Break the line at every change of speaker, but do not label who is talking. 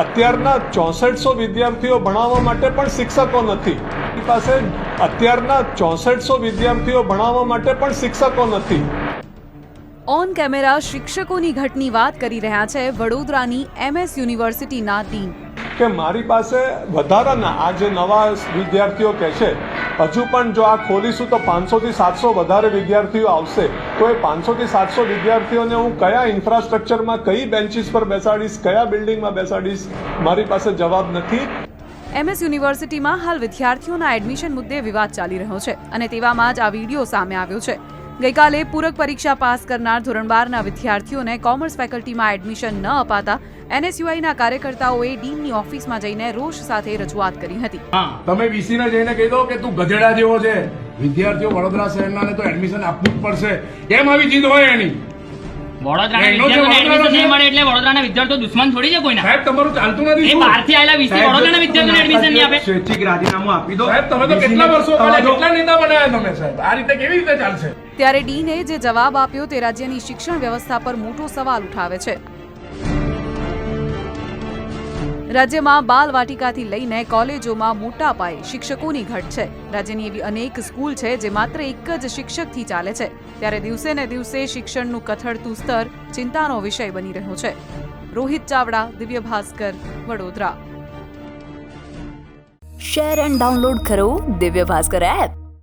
અત્યારના ચોસઠસો વિદ્યાર્થીઓ ભણાવવા માટે પણ શિક્ષકો નથી. મારી પાસે અત્યારના ચોસઠસો વિદ્યાર્થીઓ ભણાવવા માટે પણ શિક્ષકો નથી.
ઓન કેમેરા શિક્ષકોની ઘટની વાત કરી રહ્યા છે વડોદરાની એમએસ યુનિવર્સિટીના ડીન
કે મારી પાસે વધારાના આ જે નવા વિદ્યાર્થીઓ કહે છે હજુ પણ જો આ ખોલીશું તો પાંચસોથી સાતસો વધારે વિદ્યાર્થીઓ આવશે. તો એ પાંચસોથી સાતસો વિદ્યાર્થીઓને હું કયા ઇન્ફ્રાસ્ટ્રક્ચરમાં કઈ બેન્ચીસ પર બેસાડીશ, કયા બિલ્ડિંગમાં બેસાડીશ, મારી પાસે જવાબ નથી.
એમએસ યુનિવર્સિટીમાં હાલ વિદ્યાર્થીઓના એડમિશન મુદ્દે વિવાદ ચાલી રહ્યો છે અને તેવામાં જ આ વીડિયો સામે આવ્યો છે. ગઈકાલે પૂરક પરીક્ષા પાસ કરનાર ધોરણ બારના વિદ્યાર્થીઓને કોમર્સ ફેકલ્ટીમાં એડમિશન ન અપાતા એનએસયુઆઈના કાર્યકર્તાઓએ ડીનની ઓફિસમાં જઈને રોષ સાથે રજૂઆત કરી હતી.
તમે વીસીને જઈને કહી દો કે તું ગધેડા જેવો છે. વિદ્યાર્થીઓ વડોદરા શહેરના તો એડમિશન આપવું જ પડશે. એમ આવી જીદ હોય એની?
વડોદરાના
એનો જે
વિદ્યાર્થીઓને
વડોદરાનો
એડમિશન નહીં
છે-
મળે એટલે વડોદરાના વિદ્યાર્થીઓ દુશ્મન થોડી છે કોઈના?
સાહેબ તમારું ચાલતું નથી
એ
શું?
બહારથી આવેલા વીસી વડોદરાના વિદ્યાર્થીઓને એડમિશન નહીં આપે.
સ્વૈચ્છિક રાજીનામું આપી દો
તમે તો કેટલા વર્ષો કેટલા નેતા બનાવ્યા તમે સાહેબ? આ રીતે કેવી રીતે ચાલશે?
ત્યારે ડીને જે જવાબ આપ્યો તે રાજ્યની શિક્ષણ વ્યવસ્થા પર મોટો સવાલ ઉઠાવે છે. રાજ્યમાં બાલ વાટિકાથી લઈને કોલેજોમાં મોટા પાયે શિક્ષકોની ઘટ છે. રાજ્યની એવી અનેક સ્કૂલ છે જે માત્ર એક જ શિક્ષકથી ચાલે છે. ત્યારે દિવસે ને દિવસે શિક્ષણનું કથળતું સ્તર ચિંતાનો વિષય બની રહ્યો છે. Rohit Chavda Divya Bhaskar Vadodara.
Share and download કરો દિવ્ય ભાસ્કર એપ